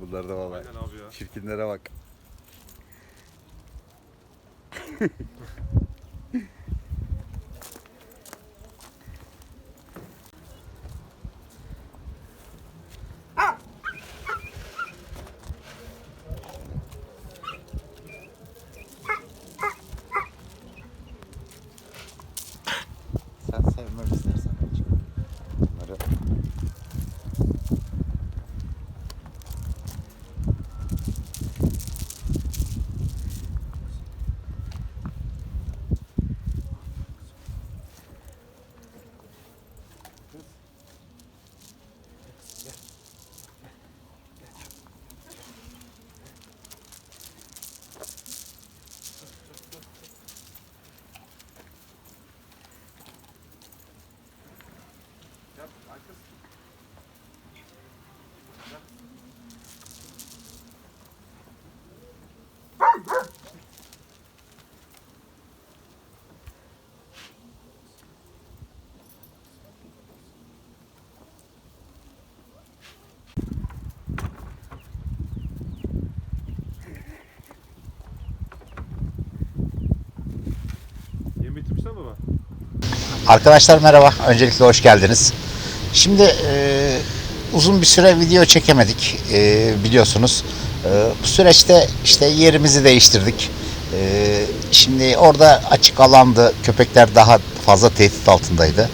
bunlarda valla. Aynen abi ya. Çirkinlere bak. Arkadaşlar merhaba. Öncelikle hoş geldiniz. Şimdi e, uzun bir süre video çekemedik e, biliyorsunuz. E, bu süreçte işte yerimizi değiştirdik. E, şimdi orada açık alandı. Köpekler daha fazla tehdit altındaydı.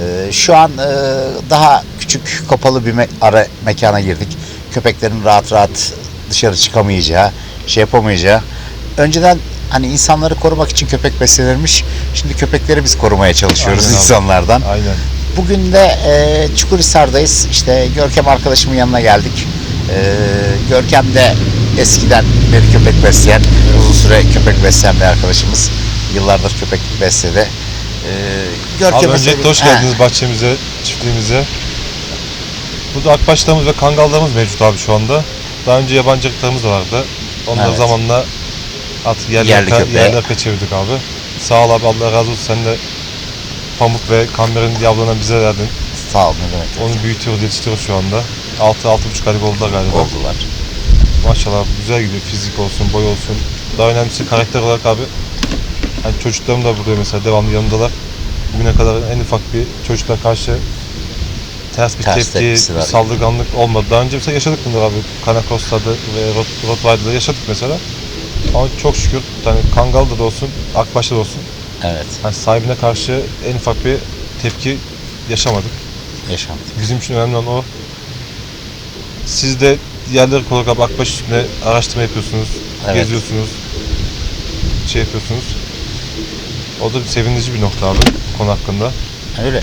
E, şu an e, daha küçük kapalı bir me- ara mekana girdik. Köpeklerin rahat rahat dışarı çıkamayacağı, şey yapamayacağı. Önceden hani insanları korumak için köpek beslenirmiş. Şimdi köpekleri biz korumaya çalışıyoruz Aynen abi. insanlardan. Aynen. Bugün de e, Çukurhisar'dayız. İşte Görkem arkadaşımın yanına geldik. E, Görkem de eskiden beri köpek besleyen, uzun süre köpek besleyen bir arkadaşımız. Yıllardır köpek besledi. E, Abi Görkem'e öncelikle hoş geldiniz bahçemize, çiftliğimize. Burada akbaşlarımız ve kangallarımız mevcut abi şu anda. Daha önce yabancı ırklarımız da vardı. Onları Evet. zamanla artık yerli, Yerli yerli köpeğe. çevirdik abi. Sağ ol abi Allah razı olsun. Sen de Pamuk ve Kamber'in yavrularına bize verdin. Sağ olun ne demek. Onu büyütüyoruz, yetiştiriyoruz şu anda. 6-6,5 aylık oldular galiba. Oldular. Maşallah güzel gidiyor. Fizik olsun, boy olsun. Daha önemlisi karakter olarak abi. Hani çocuklarım da burada mesela devamlı yanımdalar. Bugüne kadar en ufak bir çocuklara karşı ters bir Ters tepki, tepkisi bir var. saldırganlık olmadı. Daha önce mesela yaşadık bunları abi. Kanakos'ta ve Rot Rottweiler'da yaşadık mesela. Ama çok şükür hani Kangal'da da olsun, Akbaş'ta da olsun. Evet. Hani sahibine karşı en ufak bir tepki yaşamadık. Yaşam. Bizim için önemli olan o. Siz de diğerleri olarak abi Akbaş üstüne araştırma yapıyorsunuz, Evet. geziyorsunuz, şey yapıyorsunuz. O da bir sevindirici bir nokta abi konu hakkında. Öyle.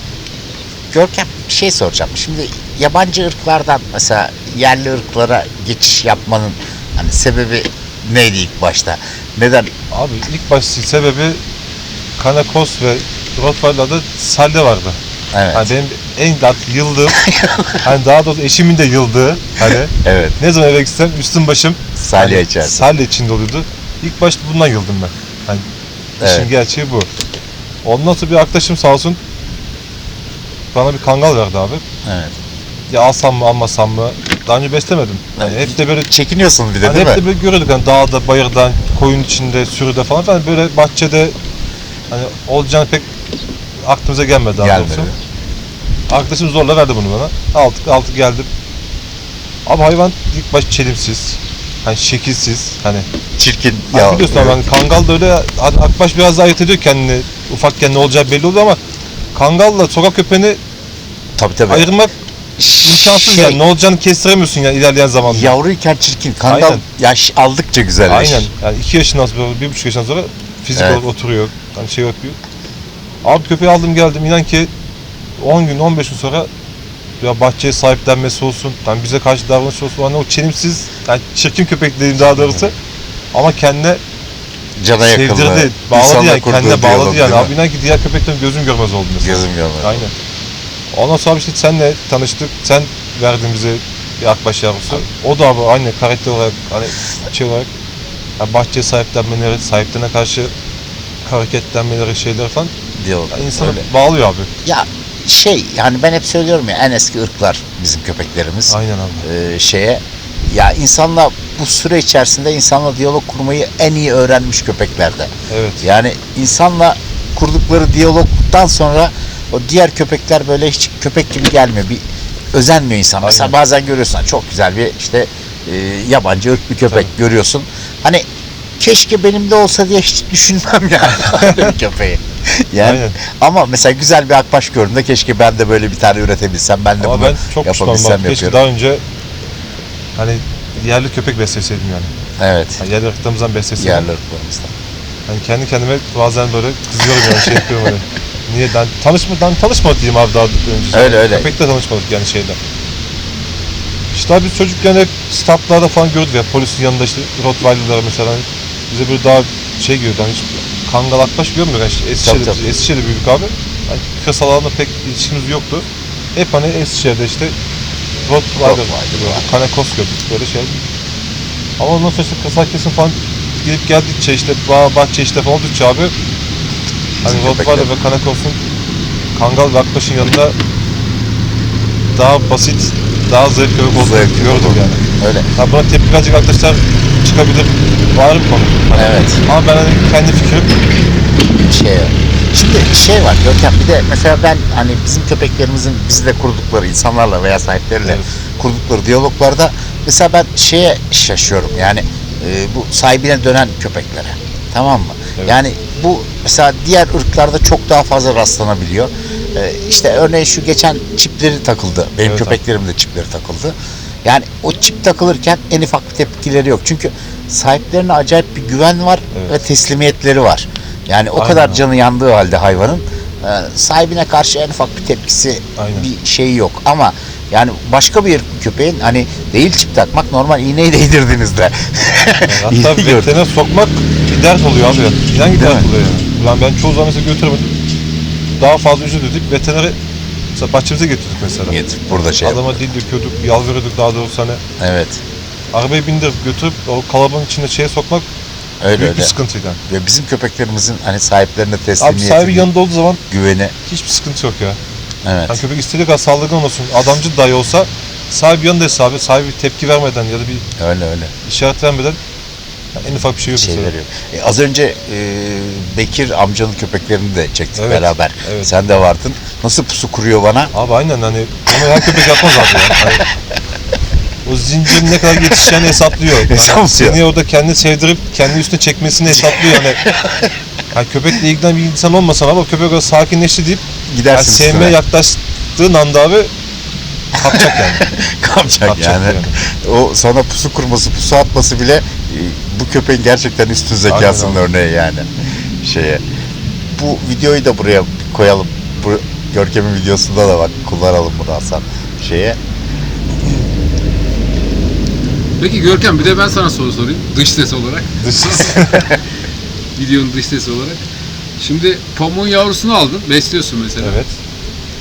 Görkem bir şey soracağım. Şimdi yabancı ırklardan mesela yerli ırklara geçiş yapmanın hani sebebi neydi ilk başta? Neden? Abi ilk baş sebebi Kanakos ve Rottweiler'da salde vardı. Evet. Hani benim en artık yıldığım, hani daha doğrusu eşimin de yıldığı hani Evet. ne zaman eve gitsem üstüm başım Salya hani içersin. salya içinde oluyordu. İlk başta bundan yıldım ben. Hani işin Evet. gerçeği bu. Ondan sonra bir arkadaşım sağ olsun bana bir kangal verdi abi. Evet. Ya alsam mı almasam mı? Daha önce beslemedim. Hani Evet. hep de böyle Çekiniyorsun bir de hani değil hep mi? de böyle görüyorduk hani dağda, bayırdan, koyun içinde, sürüde falan. Hani böyle bahçede hani olacağını pek aklımıza gelmedi daha Gelmedi. doğrusu. Arkadaşım zorla verdi bunu bana. Aldık, aldık geldim. Abi hayvan ilk baş çelimsiz. Hani şekilsiz. Hani Çirkin. Hani biliyorsun abi hani kangal da öyle akbaş biraz daha ayırt ediyor kendini ufakken ne olacağı belli oluyor ama kangalla sokak köpeğini tabii tabii. ayırmak imkansız Şey, yani ne olacağını kestiremiyorsun yani ilerleyen zamanda. Yavruyken çirkin. Kangal Aynen. yaş aldıkça güzelleşir. Aynen yani iki yaşından sonra bir buçuk yaşından sonra fizik Evet. olarak oturuyor hani şey yapıyor. Abi köpeği aldım geldim inan ki 10 gün 15 gün sonra ya bahçeye sahiplenmesi olsun, yani bize karşı davranışı olsun, hani o çelimsiz, yani çirkin köpek diyeyim daha doğrusu. Ama kendine Cana yakınlığı. sevdirdi, bağladı yani, kendine bağladı yani. Abi inan ki diğer köpeklerin gözüm görmez oldu mesela. Gözüm görmedi. Aynen. Ondan sonra işte senle tanıştık, sen verdin bize akbaş yavrusu. O da abi aynı karakter olarak, hani şey olarak, yani bahçeye sahiplenmeleri, sahiplerine karşı hareketlenmeleri, şeyler falan yani insanı Öyle. bağlıyor abi. Ya şey yani ben hep söylüyorum ya en eski ırklar bizim köpeklerimiz. Aynen abi. Ee, şeye ya insanla bu süre içerisinde insanla diyalog kurmayı en iyi öğrenmiş köpeklerde. Evet. Yani insanla kurdukları diyalogdan sonra o diğer köpekler böyle hiç köpek gibi gelmiyor. Bir özenmiyor insan. Mesela Aynen. bazen görüyorsun çok güzel bir işte e, yabancı ırk bir köpek Tabii. görüyorsun. Hani keşke benim de olsa diye hiç düşünmem yani öyle bir köpeği. Yani Aynen. ama mesela güzel bir akbaş gördüğümde keşke ben de böyle bir tane üretebilsem. Ben de Ama bunu ben çok yapabilsem Keşke daha önce hani yerli köpek besleseydim yani. Evet. Hani yerli ırklarımızdan besleseydim. Yerli ırklarımızda. Hani kendi kendime bazen böyle kızıyorum yani şey yapıyorum hani. Niye? Ben tanışmadan tanışmadık diyeyim abi daha önce. Öyle, öyle. Köpekle tanışmadık yani şeyde. İşte abi çocukken hep statlarda falan gördük ya polisin yanında işte Rottweiler'ları mesela bize böyle daha şey görüyordu hani hiç kangal akbaş görmüyor. Yani işte Eskişehir'de, Tabii, tabii. Eskişehir'de büyüdük abi. Hani kırsal alanda pek ilişkimiz yoktu. Hep hani Eskişehir'de işte Rottweiler. Kanekos gördük böyle şey. Ama ondan sonra işte kırsal kesim falan gidip geldikçe işte bağ, bahçe işte falan oldukça abi hani Rottweiler ve Kanekos'un Kangal ve Akbaş'ın yanında daha basit, daha zevk olduğunu Zevk gördüm yani. Öyle. Ha buna tepki verecek arkadaşlar çıkabilir. Var bir konu. Hani Evet. Ama ben hani kendi fikrim şey Şimdi şey var Görkem bir de mesela ben hani bizim köpeklerimizin bizle kurdukları insanlarla veya sahipleriyle Evet. kurdukları diyaloglarda mesela ben şeye şaşıyorum yani e, bu sahibine dönen köpeklere tamam mı? Evet. Yani bu mesela diğer ırklarda çok daha fazla rastlanabiliyor. E, işte örneğin şu geçen çipleri takıldı. Benim Evet de çipleri takıldı. Yani o çip takılırken en ufak bir tepkileri yok. Çünkü sahiplerine acayip bir güven var Evet. ve teslimiyetleri var. Yani o Aynen kadar canı yandığı halde hayvanın e, sahibine karşı en ufak bir tepkisi Aynen. bir şeyi yok ama yani başka bir köpeğin hani değil çip takmak normal iğneyi değdirdiğinizde hatta İğneyi gördüm. veteriner sokmak bir dert oluyor abi. İnan Değil dert oluyor yani. Ulan ben çoğu zaman mesela götüremedim. Daha fazla ücret ödedik. Veterinere mesela bahçemize getirdik mesela. Getir, burada şey Adama dil döküyorduk, yalvarıyorduk daha doğrusu hani. evet Arabaya bindirip götürüp o kalabalığın içine şeye sokmak öyle büyük bir öyle sıkıntıydı. ve bizim köpeklerimizin hani sahiplerine Abi teslimiyeti sahibi yanında olduğu zaman güveni hiçbir sıkıntı yok ya. evet Yani köpek istediği kadar saldırgan olsun, adamcı dahi olsa sahibi yanındaysa abi, sahibi tepki vermeden ya da bir öyle öyle işaret vermeden yani en ufak bir şey yok şey mesela. veriyor. E, az önce e, Bekir amcanın köpeklerini de çektik Evet, beraber. evet. Sen de vardın. Nasıl pusu kuruyor bana? Abi aynen hani bunu her köpek yapmaz abi ya. Hani, o zincirin ne kadar yetişeceğini hesaplıyor. Hani Hesaplıyor. seni orada kendi sevdirip kendi üstüne çekmesini hesaplıyor yani. hani köpekle ilgilenen bir insan olmasan ama köpek orada sakinleşti deyip yani Gidersin sevmeye üstüne. yaklaştığın anda abi kapacak yani. Kapacak Kapacak yani. yani. O sonra pusu kurması, pusu atması bile bu köpeğin gerçekten üstün zekasının Aynen örneği yani. Şeye. Bu videoyu da buraya koyalım. Bu Görkem'in videosunda da bak kullanalım bunu Hasan. Şeye. Peki Görkem bir de ben sana soru sorayım. Dış ses olarak. Dışsız. Videonun dış sesi olarak. Şimdi pamuğun yavrusunu aldın. Besliyorsun mesela. evet.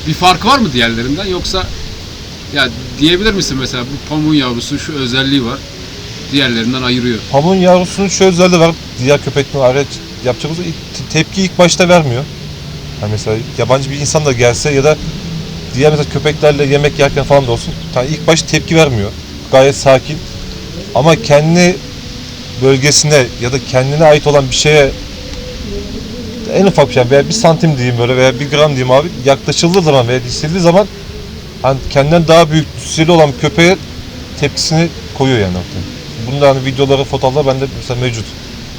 Bir fark var mı diğerlerinden yoksa ya diyebilir misin mesela bu pamuğun yavrusu şu özelliği var. Diğerlerinden ayırıyor. Pamuğun yavrusunun şu özelliği var. Diğer köpeklerin ayrı ilk- tepki ilk başta vermiyor. Yani mesela yabancı bir insan da gelse ya da diğer mesela köpeklerle yemek yerken falan da olsun. Yani ilk başta tepki vermiyor. Gayet sakin. Ama kendi bölgesine ya da kendine ait olan bir şeye en ufak bir şey veya bir santim diyeyim böyle veya bir gram diyeyim abi yaklaşıldığı zaman veya hissedildiği zaman hani kendinden daha büyük cüsseli olan köpeğe tepkisini koyuyor yani ortaya. Bunda hani videoları, fotoğraflar bende mesela mevcut.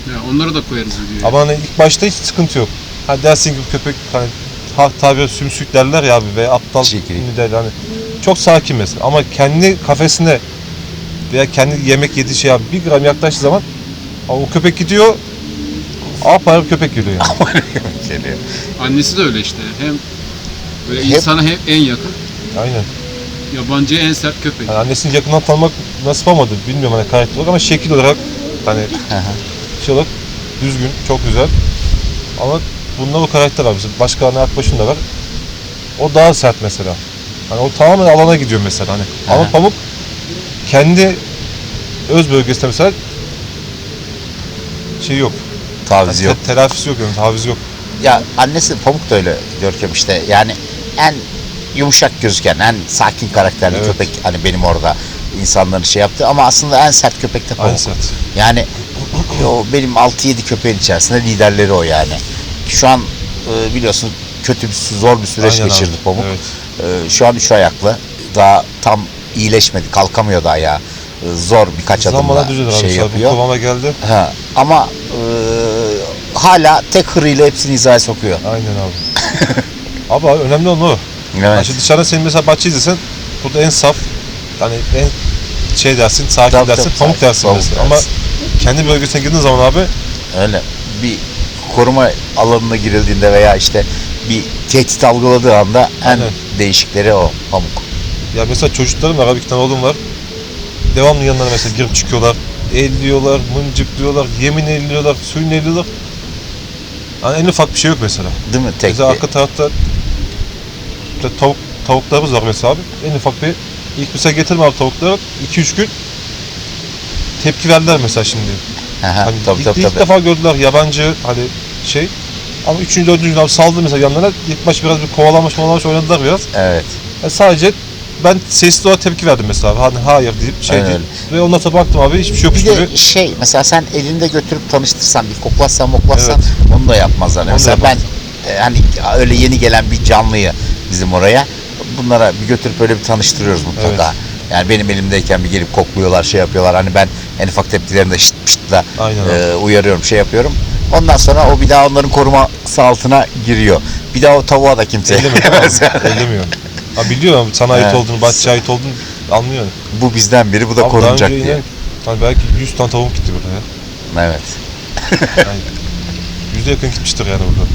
Ya onları da koyarız videoya. Ama hani ilk başta hiç sıkıntı yok. Ha dersin ki köpek hani halk tabiri sümsük derler ya abi ve aptal Çekirik. mi derler hani çok sakin mesela ama kendi kafesine veya kendi yemek yediği şeye abi bir gram yaklaştığı zaman abi o köpek gidiyor apayrı bir köpek geliyor yani. Geliyor. Annesi de öyle işte. Hem böyle Hep- insana hem en yakın, Aynen. Yabancıya en sert köpek. Yani annesini yakından tanımak nasip olmadı bilmiyorum hani karakter olarak ama şekil olarak hani şey olarak düzgün, çok güzel. Ama bunda o karakter var. Mesela başka hani Akbaş'ın da var. O daha sert mesela. Hani o tamamen alana gidiyor mesela hani. Ama. Pamuk kendi öz bölgesinde mesela şey yok. Taviz Yani yok. te- telafisi yok yani taviz yok. Ya annesi Pamuk da öyle Görkem işte. Yani en yumuşak gözüken, en sakin karakterli Evet. köpek hani benim orada. insanların şey yaptı ama aslında en sert köpek de pamuk. Yani o benim 6-7 köpeğin içerisinde liderleri o yani. Şu an e, biliyorsun kötü bir zor bir süreç Aynen abi. geçirdi pamuk. Evet. E, şu an üç ayaklı. Daha tam iyileşmedi. Kalkamıyor daha ya. E, zor birkaç Zamanla adımla düzelir abi. şey Şey yapıyor. Kıvama geldi. Ha, ama e, hala tek hırıyla hepsini hizaya sokuyor. Aynen abi. abi abi önemli olan o. Evet. Yani şimdi dışarıdan senin mesela bahçe izlesen burada en saf hani en şey dersin, sakin Tabii, dersin, tabii, pamuk sakin, dersin pamuk mesela. dersin. Ama kendi bölgesine girdiğin zaman abi Öyle. Bir koruma alanına girildiğinde veya işte bir tehdit algıladığı anda en Aynen. değişikleri o pamuk. ya mesela çocuklarım var abi iki tane oğlum var. Devamlı yanlarına mesela girip çıkıyorlar. Elliyorlar, mıncıklıyorlar, yemin elliyorlar, suyun elliyorlar. Hani en ufak bir şey yok mesela. Değil mi? Tek Mesela bir- arka tarafta işte tavuk, tavuklarımız var mesela abi. En ufak bir ilk mesela getirme abi tavukları 2-3 gün tepki verdiler mesela şimdi. Aha, Hani tabii ilk, tabii ilk tabii. defa gördüler yabancı hani şey. Ama üçüncü, dördüncü gün abi saldı mesela yanlarına. İlk baş biraz bir kovalamış kovalamış oynadılar biraz. Evet. E sadece ben sesli olarak tepki verdim mesela. Hani hayır deyip şey değil. Ve ondan sonra baktım abi hiçbir şey yokmuş Bir gibi. de şey mesela sen elinde götürüp tanıştırsan bir koklatsan moklatsan onu da yapmazlar. Onu da mesela ben e, hani öyle yeni gelen bir canlıyı bizim oraya bunlara bir götürüp öyle bir tanıştırıyoruz mutlaka. Yani benim elimdeyken bir gelip kokluyorlar şey yapıyorlar. Hani ben en ufak tepkilerinde şıt Aynen abi. e, uyarıyorum şey yapıyorum. Ondan sonra o bir daha onların koruması altına giriyor. Bir daha o tavuğa da kimse yemez. Ellemiyor. Ha biliyor sana ait Evet. olduğunu, bahçeye ait olduğunu anlıyor. bu bizden biri bu da Abi korunacak diye. inan- hani belki 100 tane tavuk gitti burada ya. Evet. Yani yüzde yakın gitmiştir yani burada.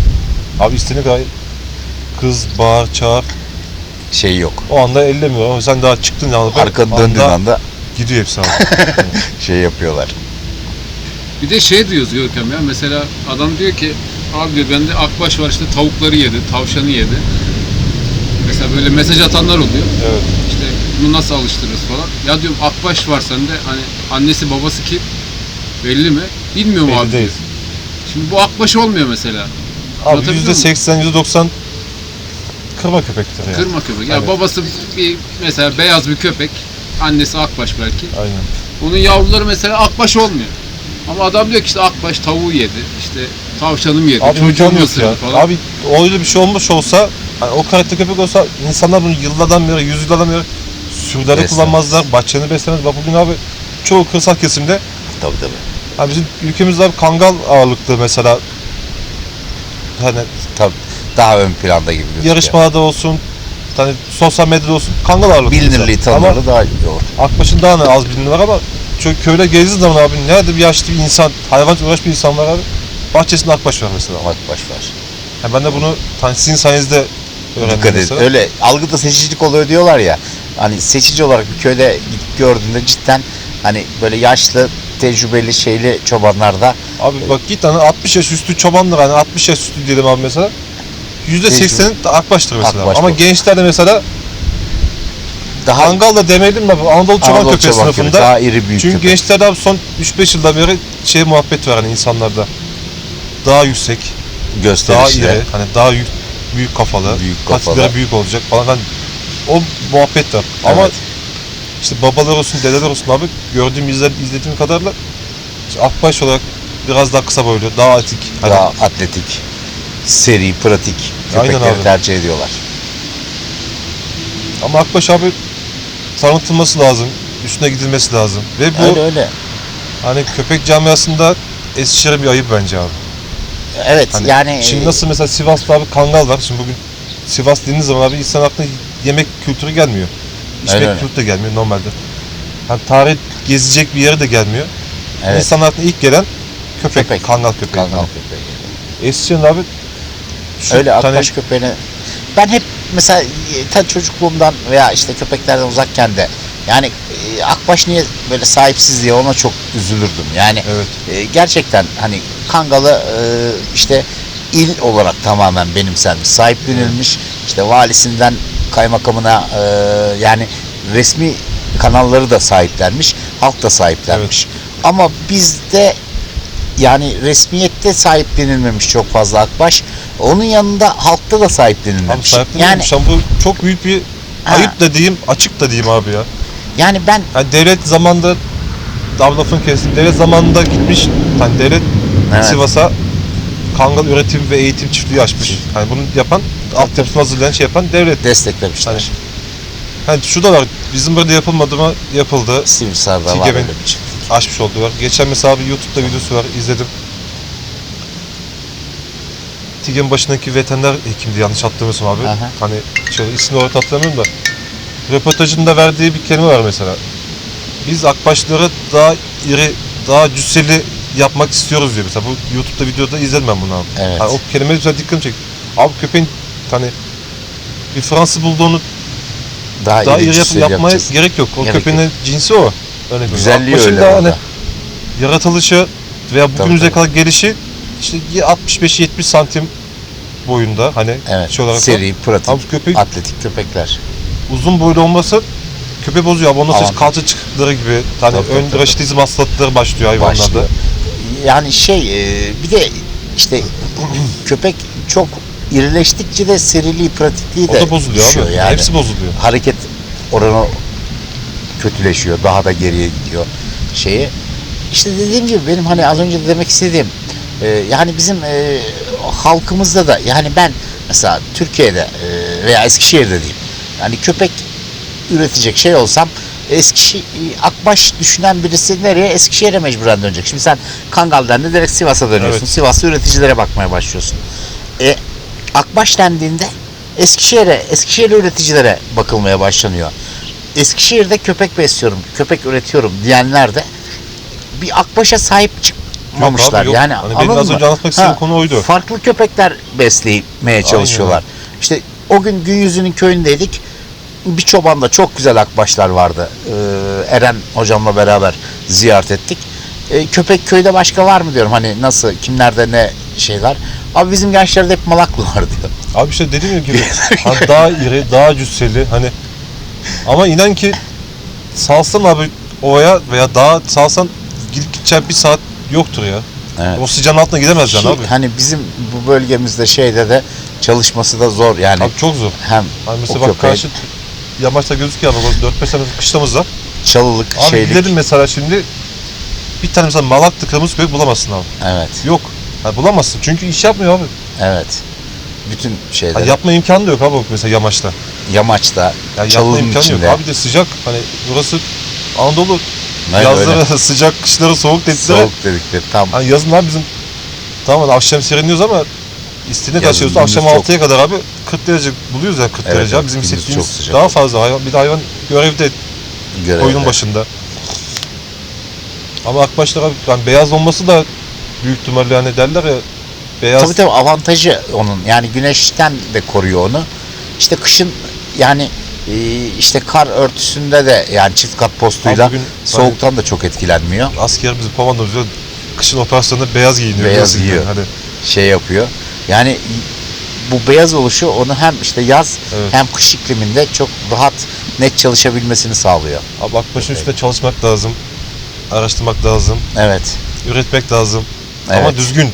Abi istediğine kadar kız bağır çağır şey yok. O anda ellemiyor. Sen daha çıktın yalnız. Arka döndüğün anda, anda gidiyor hepsi abi. şey yapıyorlar. Bir de şey diyoruz Görkem ya mesela adam diyor ki abi diyor bende akbaş var işte tavukları yedi, tavşanı yedi. Mesela böyle mesaj atanlar oluyor. Evet. İşte bunu nasıl alıştırırız falan. Ya diyorum akbaş var sende hani annesi babası kim belli mi? Bilmiyorum belli abi. Değil. Şimdi bu akbaş olmuyor mesela. Abi %80 %90 kırma köpektir yani. Kırma köpek. Ya Hani- babası bir mesela beyaz bir köpek. Annesi akbaş belki. Aynen. Onun yavruları mesela akbaş olmuyor. Ama adam diyor ki işte akbaş tavuğu yedi. işte tavşanım yedi. Abi çocuğum ısırdı ya. falan. Abi öyle bir şey olmuş olsa hani o karakter köpek olsa insanlar bunu yıllardan beri, yüzyıllardan beri sürülerde Beslemez. kullanmazlar, bahçeni beslemez. Bak bugün abi çoğu kırsal kesimde Tabii tabii. hani bizim ülkemizde abi kangal ağırlıklı mesela hani Tabii daha ön planda gibi gözüküyor. yarışmalarda olsun hani sosyal medyada olsun kangal ağırlıklı. bilinirliği tanınırlığı daha yoğun. Akbaş'ın daha ne az bilinir var ama çünkü köyde gezdiğin zaman abi nerede bir yaşlı bir insan, hayvancılık uğraş bir insan var abi. Bahçesinde akbaş var mesela. Bak baş var. Yani ben de bunu hani sizin sayenizde öğrendim Dikkat et. mesela. Öyle algıda seçicilik oluyor diyorlar ya. Hani seçici olarak bir köyde gidip gördüğünde cidden hani böyle yaşlı, tecrübeli, şeyli çobanlarda Abi bak git hani 60 yaş üstü çobanlar hani 60 yaş üstü diyelim abi mesela. %80'i de akbaştır mesela. Akbaş Ama bu. gençler de mesela daha Kangal da demeyelim de bu Anadolu çoban Anadolu köpeği çoban sınıfında. daha iri büyük Çünkü köpek. gençlerde abi son 3-5 yıldan beri şey muhabbet var hani insanlarda. Daha yüksek, daha gösterişli. iri, hani daha büyük, büyük kafalı, Büyük kafalı. büyük olacak falan. Hani o muhabbet var. Ama Evet. işte babalar olsun, dedeler olsun abi gördüğüm izler, izlediğim kadarıyla işte akbaş olarak biraz daha kısa boylu, daha atik. Hani Daha atletik, seri, pratik Aynen köpekleri abi. tercih ediyorlar. Ama Akbaş abi tanıtılması lazım. Üstüne gidilmesi lazım. Ve bu Öyle öyle. hani köpek camiasında Eskişehir'e bir ayıp bence abi. Evet Hani yani Şimdi nasıl mesela Sivas'ta abi kangal var. Şimdi bugün Sivas dediğiniz zaman abi insan aklına yemek kültürü gelmiyor. İçmek öyle. kültürü de gelmiyor normalde. Hani tarih gezecek bir yere de gelmiyor. evet, İnsan aklına ilk gelen köpek, Köpek. kangal köpeği. kangal köpeği. Eskişehir'in abi şu Öyle tane- akbaş köpeğine ben hep mesela e, ta çocukluğumdan veya işte köpeklerden uzakken de yani e, akbaş niye böyle sahipsiz diye ona çok üzülürdüm. Yani Evet. e, gerçekten hani Kangalı e, işte il olarak tamamen benimsenmiş, sahiplenilmiş. işte valisinden kaymakamına e, yani resmi kanalları da sahiplenmiş, halk da sahiplenmiş. Ama bizde yani resmiyette sahiplenilmemiş çok fazla akbaş. Onun yanında halkta da Abi sahiplenilmemiş. yani sahiplenilmiş ama bu çok büyük bir Ha. ayıp da diyeyim, açık da diyeyim abi ya. Yani ben Yani devlet zamanında daha lafın kesin. Devlet zamanında gitmiş. Hani devlet Evet. Sivas'a kangal üretim ve eğitim çiftliği açmış. Hani bunu yapan, altyapısını hazırlayan şey yapan devlet. desteklemişler. Hani- Hani şu da var. Bizim burada yapılmadı mı? Yapıldı. Sivrisar'da var Tigemen- öyle Açmış oldular. Geçen mesela bir YouTube'da videosu var. izledim. Tigen başındaki veteriner hekimdi yanlış hatırlamıyorsam abi. Aha. Hani şöyle ismini olarak hatırlamıyorum da. Röportajında verdiği bir kelime var mesela. Biz akbaşları daha iri, daha cüsseli yapmak istiyoruz diyor mesela. Bu YouTube'da videoda izledim ben bunu abi. Evet. Hani o kelime güzel dikkatimi çekti. Abi köpeğin hani bir Fransız bulduğunu Daha, daha iri iri yapmaya yapacağız. gerek yok. O Gerek köpeğin cinsi o. Veriyorum. Güzelliği öyle da orada. hani yaratılışı veya bugünümüze tabii. kadar gelişi işte 65-70 santim boyunda hani Evet. şey olarak Seri, pratik, Abi köpek atletik köpekler. uzun boylu olması köpeği bozuyor abi. Ondan sonra kalça çıkıkları gibi hani Tabii, ön tabii. raşitizm hastalıkları başlıyor hayvanlarda. başlıyor. Yani şey e, bir de işte köpek çok irileştikçe de seriliği, pratikliği O de da bozuluyor düşüyor abi. Yani. Hepsi bozuluyor. Hareket oranı kötüleşiyor. Daha da geriye gidiyor şeyi. İşte dediğim gibi benim hani az önce de demek istediğim e, yani bizim e, halkımızda da yani ben mesela Türkiye'de e, veya Eskişehir'de diyeyim yani köpek üretecek şey olsam Eskişehir, Akbaş düşünen birisi nereye? Eskişehir'e mecburen dönecek. Şimdi sen Kangal'dan da direkt Sivas'a dönüyorsun. Evet. Sivas'ta üreticilere bakmaya başlıyorsun. E, Akbaş dendiğinde Eskişehir'e, Eskişehir'li üreticilere bakılmaya başlanıyor. Eskişehir'de köpek besliyorum, köpek üretiyorum diyenler de bir Akbaş'a sahip çıkmamışlar. yok. Yani Hani benim az mı? önce anlatmak istediğim Ha, konu oydu. Farklı köpekler beslemeye çalışıyorlar. İşte o gün gün yüzünün köyündeydik. Bir çobanda çok güzel akbaşlar vardı. Ee, Eren hocamla beraber ziyaret ettik. Ee, köpek köyde başka var mı diyorum. Hani nasıl, kimlerde ne şeyler. Abi bizim gençlerde hep malaklı var diyor. Abi işte dediğim gibi hani daha iri, daha cüsseli hani ama inan ki salsan abi ovaya veya dağa salsan gidip gideceğin bir saat yoktur ya. Evet. O sıcağın altına gidemezsin Ki abi. Hani bizim bu bölgemizde şeyde de çalışması da zor yani. Abi çok zor. hem Hani o mesela bak köpeğin karşı yamaçta gözüküyor ama 4-5 tane kışlamız var. çalılık, Abi şeylik. gidelim mesela şimdi bir tane mesela malaklı kırmızı köpek bulamazsın abi. Evet, Yok. Yani bulamazsın çünkü iş yapmıyor abi. evet. Bütün şeyler Hani yapma imkanı da yok abi mesela yamaçta. Yamaçta, Yani çalının imkanı içinde. yok. Abi de sıcak hani burası Anadolu Aynen yazları öyle. sıcak kışları soğuk dedikleri. Soğuk dedikleri tam. Hani yazın abi bizim tamam akşam serinliyoruz ama istediğine Yazın kaçıyoruz. Akşam çok- 6'ya kadar abi 40 derece buluyoruz ya 40 Evet, derece abi. Bizim hissettiğimiz daha fazla. Hayvan, bir de hayvan görevde görevde. koyunun başında. Ama akbaşlar abi yani beyaz olması da büyük ihtimalle hani derler ya beyaz Tabii tabii avantajı onun. Yani güneşten de koruyor onu. İşte kışın yani e, işte kar örtüsünde de yani çift kat postuyla bugün soğuktan da çok etkilenmiyor. asker bizim komandomuz diyor, kışın operasyonda beyaz giyiniyor. Beyaz giyiyor. yani. Hani Şey yapıyor. Yani bu beyaz oluşu onu hem işte yaz Evet. hem kış ikliminde çok rahat net çalışabilmesini sağlıyor. abi akbaşın üstünde çalışmak lazım. Araştırmak lazım. Evet. Üretmek lazım. Evet. Ama düzgün.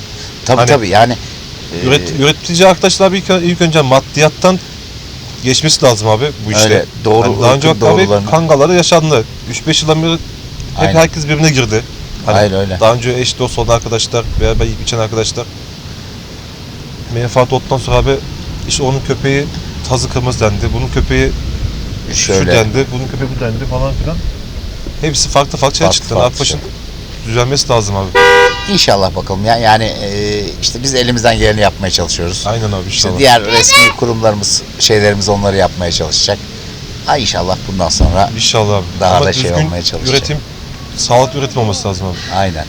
Tabii Hani- tabii yani e, Üret, üretici arkadaşlar ilk, ilk önce maddiyattan geçmesi lazım abi bu işte. Öyle, doğru, Hani daha önce bak abi kangaları yaşandı. 3-5 yıldan beri hep Aynen. herkes birbirine girdi. Hani Aynen öyle. Daha önce eş dost olan arkadaşlar veya ben içen arkadaşlar. Menfaat olduktan sonra abi işte onun köpeği tazı kırmızı dendi. Bunun köpeği şu şöyle dendi. Bunun köpeği bu dendi falan filan. Hepsi farklı farklı şeyler çıktı. farklı Akbaş'ın düzelmesi lazım abi. İnşallah bakalım ya yani e, işte biz elimizden geleni yapmaya çalışıyoruz. Aynen abi İşte inşallah. diğer resmi kurumlarımız, şeylerimiz onları yapmaya çalışacak. Ha inşallah bundan sonra İnşallah abi. Daha da şey düzgün olmaya çalışacak. Üretim, sağlıklı üretim olması lazım abi. aynen.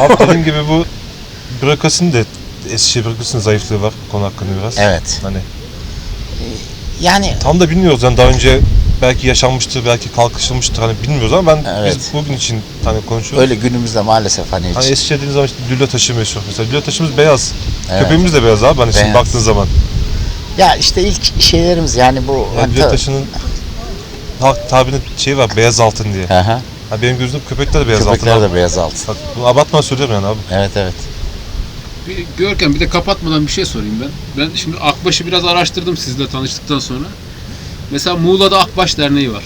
Abi dediğim gibi bu bürokrasinin de Eskişehir bürokrasinin zayıflığı var bu konu hakkında biraz. Evet. Hani Yani tam da bilmiyoruz yani daha önce belki yaşanmıştır, belki kalkışılmıştır hani bilmiyoruz ama ben Evet. biz bugün için hani konuşuyoruz. öyle günümüzde maalesef hani hiç. Hani Eskişehir dediğiniz zaman işte lüle taşı meşhur. Mesela lüle taşımız beyaz. Evet. Köpeğimiz de beyaz abi hani şimdi Beyaz. baktığın zaman. Ya işte ilk şeylerimiz yani bu Yani hani lüle ta- taşının halk tabirinin şeyi var beyaz altın diye. Hı hı. Ha, benim gözümde köpekler de beyaz Köpekler altın. de abi. beyaz altın. Bak bunu abartma söylüyorum yani abi. Evet evet. Bir, Görkem bir de kapatmadan bir şey sorayım ben. Ben şimdi Akbaş'ı biraz araştırdım sizle tanıştıktan sonra. Mesela Muğla'da Akbaş Derneği var.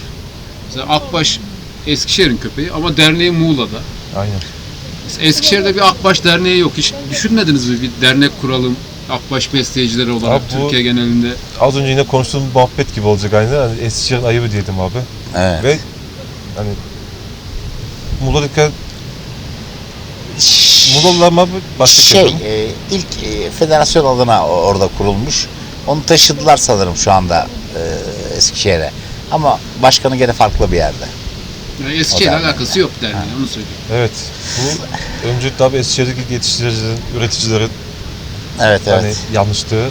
Mesela Akbaş Eskişehir'in köpeği ama derneği Muğla'da. Aynen. Eskişehir'de bir Akbaş derneği yok. Hiç düşünmediniz mi bir dernek kuralım? Akbaş besleyicileri olarak Abi bu- Türkiye genelinde. Az önce yine konuştuğum muhabbet gibi olacak aynı. Hani Eskişehir'in ayıbı diyelim abi. Evet. Ve hani Muğla'daki Muğla'lılar mı abi? Başka şey, şey. e, ilk e, federasyon adına orada kurulmuş. Onu taşıdılar sanırım şu anda e, Eskişehir'e. Ama başkanı gene farklı bir yerde. Yani Eskişehir'le O alakası yok derneğin onu söyleyeyim. Evet. Bu öncelikle abi Eskişehir'deki yetiştiricilerin, üreticilerin Evet evet. hani yanlışlığı.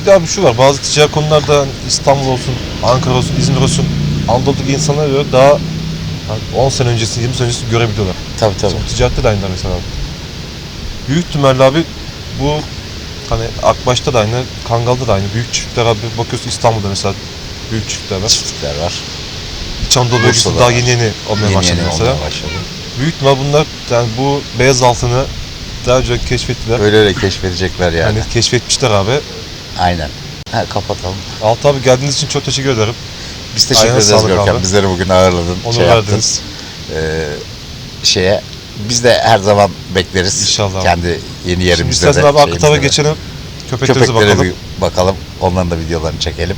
Bir de abi şu var. Bazı ticari konularda hani İstanbul olsun, Ankara olsun, İzmir olsun Anadolu'daki insanlara göre daha hani 10 sene öncesi, 20 sene öncesi görebiliyorlar. tabii tabii. Mesela ticarette de aynı mesela. Büyük ihtimalle abi bu hani Akbaş'ta da aynı, Kangal'da da aynı. Büyük çiftlikler abi bakıyorsun İstanbul'da mesela büyük çiftlikler var. Çiftlikler var. İç Anadolu bölgesinde daha yeni yeni olmaya Yeni başladı yeni mesela. olmaya başladı. Büyük ihtimal bunlar yani bu beyaz altını daha önce keşfettiler. Öyle öyle keşfedecekler yani. Hani keşfetmişler abi. Aynen. Ha, kapatalım. Altı abi geldiğiniz için çok teşekkür ederim. Biz teşekkür Aynen, ederiz Görkem. abi. Bizleri bugün ağırladın. Onu şey yaptın. verdiniz. Ee, şeye. Biz de her zaman bekleriz. İnşallah. Kendi yeni Şimdi yerimizde istersen de. abi tarafa şeyimizde de. geçelim. Köpeklerimize bakalım. bir bakalım. Onların da videolarını çekelim.